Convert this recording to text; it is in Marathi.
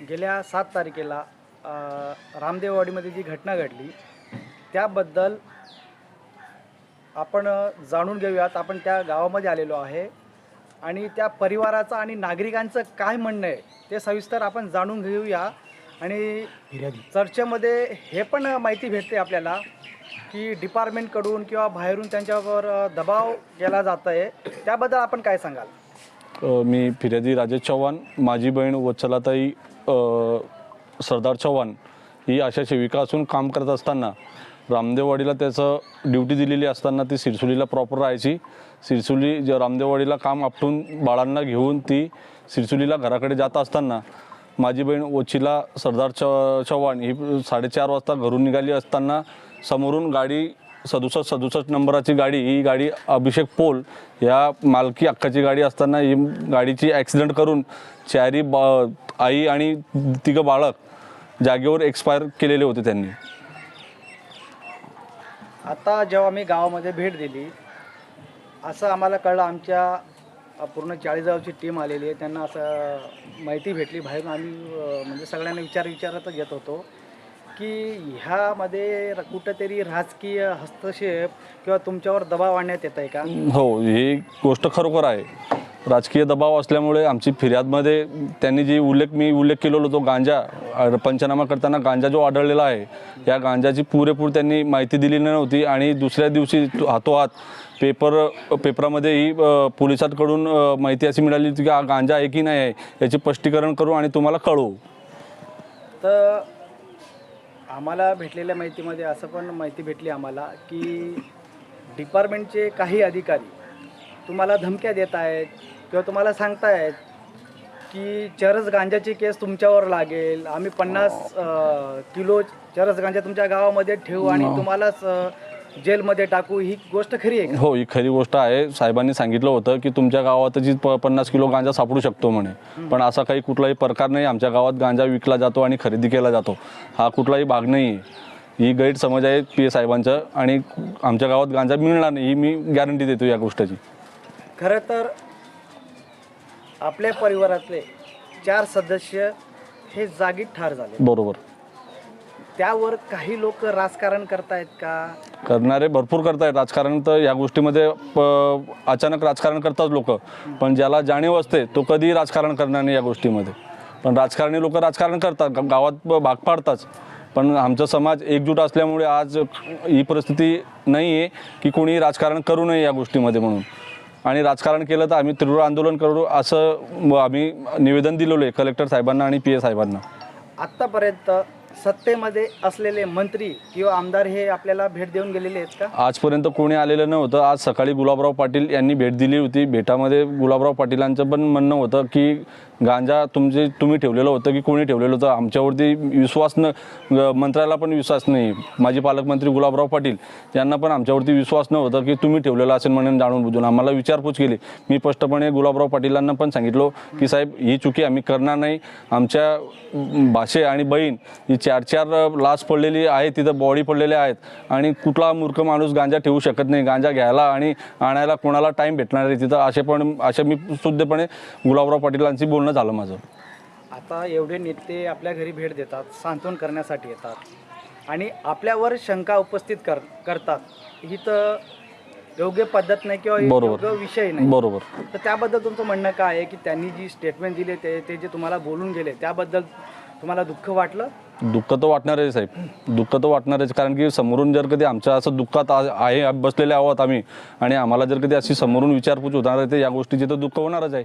गेल्या सात तारखेला रामदेववाडीमध्ये जी घटना घडली त्याबद्दल आपण जाणून घेऊयात. आपण त्या गावामध्ये आलेलो आहे आणि त्या परिवाराचं आणि नागरिकांचं काय म्हणणं आहे ते सविस्तर आपण जाणून घेऊया. आणि चर्चेमध्ये हे पण माहिती भेटते आपल्याला की डिपार्टमेंटकडून किंवा बाहेरून त्यांच्यावर दबाव केला जात आहे त्याबद्दल आपण काय सांगाल? मी फिर्यादी राजेश चव्हाण माझी बहीण वत्सलाताई सरदार चव्हाण ही आशा सेविका असून काम करत असताना रामदेववाडीला त्याचं ड्युटी दिलेली असताना ती सिरसुलीला प्रॉपर राहायची. सिरसुली ज रामदेववाडीला काम आपटून बाळांना घेऊन ती सिरसुलीला घराकडे जात असताना माझी बहीण ओचीला सरदार च चव्हाण ही साडेचार वाजता घरून निघाली असताना समोरून गाडी सदुसष्ट सदुसष्ट नंबराची गाडी ही गाडी अभिषेक पोल या मालकी अक्काची गाडी असताना ही गाडीची ॲक्सिडेंट करून चारी बा आई आणि तिघं बाळक जागेवर एक्सपायर केलेले होते त्यांनी. आता जेव्हा मी गावामध्ये भेट दिली असं आम्हाला कळलं आमच्या पूर्ण चाळीसगावची टीम आलेली आहे. त्यांना असं माहिती भेटली बाहेरून. आम्ही म्हणजे सगळ्यांना विचार विचारतच येत होतो की ह्यामध्ये कुठंतरी राजकीय हस्तक्षेप किंवा तुमच्यावर दबाव आणण्यात येत आहे का? हो ही गोष्ट खरोखर आहे. राजकीय दबाव असल्यामुळे आमची फिर्यादमध्ये त्यांनी जी उल्लेख मी उल्लेख केलेला होतो गांजा पंचनामा करताना गांजा जो आढळलेला आहे या गांजाची पुरेपूर त्यांनी माहिती दिली नव्हती आणि दुसऱ्या दिवशी हातोहात पेपर पेपरामध्येही पोलिसांकडून माहिती अशी मिळाली होती की हा गांजा आहे की नाही आहे याचे स्पष्टीकरण करू आणि तुम्हाला कळवू. तर आम्हाला भेटलेल्या माहितीमध्ये असं पण माहिती भेटली आम्हाला की डिपार्टमेंटचे काही अधिकारी तुम्हाला धमक्या देत आहेत किंवा तुम्हाला सांगतायत की चरस गांजाची केस तुमच्यावर लागेल. आम्ही पन्नास अं, किलो चरस गांजा तुमच्या गावामध्ये ठेवू आणि तुम्हालाच अं, जेलमध्ये टाकू. ही गोष्ट खरी आहे का? हो ही खरी गोष्ट आहे. साहेबांनी सांगितलं होतं की तुमच्या गावातची प पन्नास किलो गांजा सापडू शकतो म्हणे. पण असा काही कुठलाही प्रकार नाही. आमच्या गावात गांजा विकला जातो आणि खरेदी केला जातो. हा कुठलाही भाग नाही आहे. ही गैरसमज आहे पी. ए. साहेबांचं आणि आमच्या गावात गांजा मिळणार नाही. ही मी गॅरंटी देतो या गोष्टीची. खरं तर आपल्या परिवारातले चार सदस्य हे जागीत ठार झाले. बरोबर. त्यावर काही लोक राजकारण करतायत का? करणारे भरपूर करतायत. राजकारण तर या गोष्टीमध्ये प- अचानक राजकारण करतात लोक. पण ज्याला जाणीव असते तो कधीही राजकारण करणार नाही या गोष्टीमध्ये. पण राजकारणी लोक राजकारण करतात. गा- गावात ब- भाग पाडतात. पण आमचा समाज एकजूट असल्यामुळे आज ही परिस्थिती नाही आहे की कोणी राजकारण करू नये या गोष्टीमध्ये म्हणून. आणि राजकारण केलं तर आम्ही तीव्र आंदोलन करू असं आम्ही निवेदन दिलेलं आहे कलेक्टर साहेबांना आणि पी ए साहेबांना. आत्तापर्यंत सत्तेमध्ये असलेले मंत्री किंवा आमदार हे आपल्याला भेट देऊन गेलेले आहेत का? आजपर्यंत कोणी आलेलं नव्हतं. आज सकाळी गुलाबराव पाटील यांनी भेट दिली होती. भेटामध्ये गुलाबराव पाटीलांचं पण म्हणणं होतं की गांजा तुमचे तुम्ही ठेवलेलं होतं की कोणी ठेवलेलं होतं? आमच्यावरती विश्वास न मंत्र्याला पण विश्वास नाही. माजी पालकमंत्री गुलाबराव पाटील यांना पण आमच्यावरती विश्वास नव्हता की तुम्ही ठेवलेलं असेल म्हणून जाणून बुजून. आम्हाला विचारपूस केली. मी स्पष्टपणे गुलाबराव पाटीलांना पण सांगितलं की साहेब ही चुकी आम्ही करणार नाही. आमच्या भाषे आणि बहीण ही चार चार लास पडलेली आहे तिथं बॉडी पडलेल्या आहेत. आणि कुठला मूर्ख माणूस गांजा ठेवू शकत नाही गांजा घ्यायला आणि आणायला कोणाला टाईम भेटणार आहे तिथं. असे पण असे मी शुद्धपणे गुलाबराव पाटीलांशी बोलणं झालं माझं. आता एवढे नेते आपल्या घरी भेट देतात सांत्वन करण्यासाठी येतात. आणि आपल्यावर शंका उपस्थित कर करतात. ही तर योग्य पद्धत नाही किंवा बरोबर. योग्य विषय नाही. बरोबर. तर त्याबद्दल तुमचं म्हणणं काय आहे की त्यांनी जी स्टेटमेंट दिले ते ते जे तुम्हाला बोलून गेले त्याबद्दल तुम्हाला दुःख वाटलं? दुःख तर वाटणार आहे साहेब. दुःख तर वाटणार आहे. कारण की समोरून जर कधी आमच्या असं दुःखात आ- आहे बसलेले आहोत आम्ही आणि आम्हाला जर कधी अशी समोरून विचारपूस होणार आहे तर या गोष्टीची तर दुःख होणारच आहे.